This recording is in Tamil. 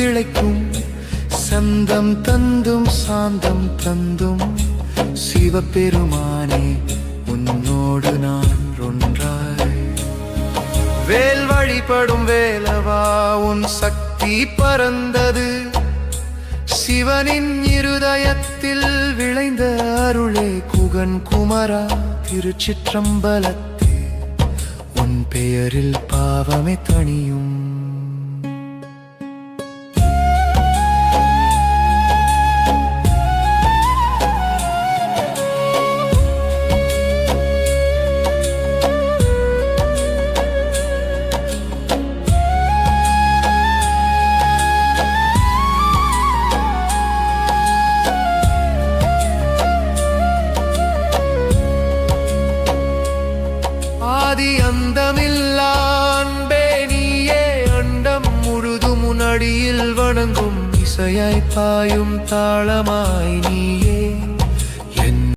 திளைக்கும் சந்தம் தந்தும் சாந்தம் தந்தும். சிவபெருமானே உன்னோடு நான் ஒன்றாய். வேல் வழிபடும் வேலவா உன் சக்தி பறந்தது சிவனின் இருதயத்தில் விளைந்த அருளே குகன் குமரா திருச்சிற்றம்பலத்தே. உன் பெயரில் பாவமே தணியும். ஆதி அந்தமில்லா அன்பே நீயே அண்டம் முழுதும் உனடியில் வணங்கும் இசையாய் பாயும் தாளமாய் நீயே.